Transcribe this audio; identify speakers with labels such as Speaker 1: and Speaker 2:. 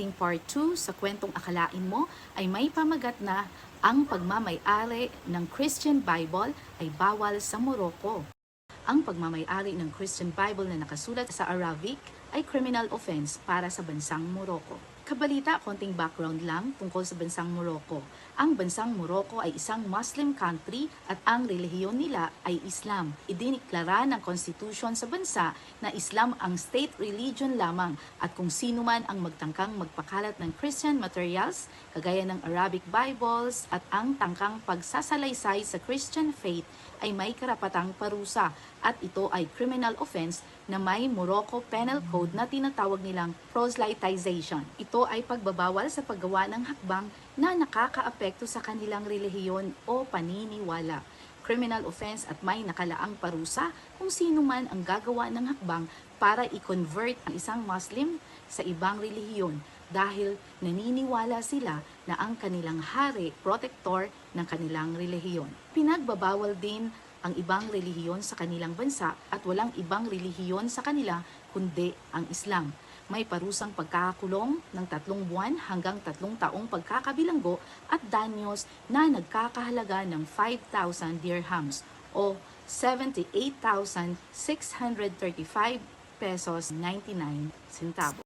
Speaker 1: ating part 2 sa kwentong akalain mo ay may pamagat na ang pagmamayari ng Christian Bible ay bawal sa Morocco. Ang pagmamayari ng Christian Bible na nakasulat sa Arabic ay criminal offense para sa bansang Morocco. Kabalita, konting background lang tungkol sa bansang Morocco. Ang bansang Morocco ay isang Muslim country at ang relihiyon nila ay Islam. Idiniklara ng constitution sa bansa na Islam ang state religion lamang at kung sino man ang magtangkang magpakalat ng Christian materials, kagaya ng Arabic Bibles at ang tangkang pagsasalaysay sa Christian faith ay may karapatang parusa at ito ay criminal offense na may Morocco Penal Code na tinatawag nilang proselytization. Ito ay pagbabawal sa paggawa ng hakbang na nakakaapekto sa kanilang relihiyon o paniniwala. Criminal offense at may nakalaang parusa kung sino man ang gagawa ng hakbang para i-convert ang isang Muslim sa ibang relihiyon dahil naniniwala sila na ang kanilang hari, protector ng kanilang relihiyon. Pinagbabawal din ang ibang relihiyon sa kanilang bansa at walang ibang relihiyon sa kanila kundi ang Islam. May parusang pagkakakulong ng tatlong buwan hanggang tatlong taong pagkakabilanggo at danyos na nagkakahalaga ng 5,000 dirhams o 78,635 pesos 99 centavos.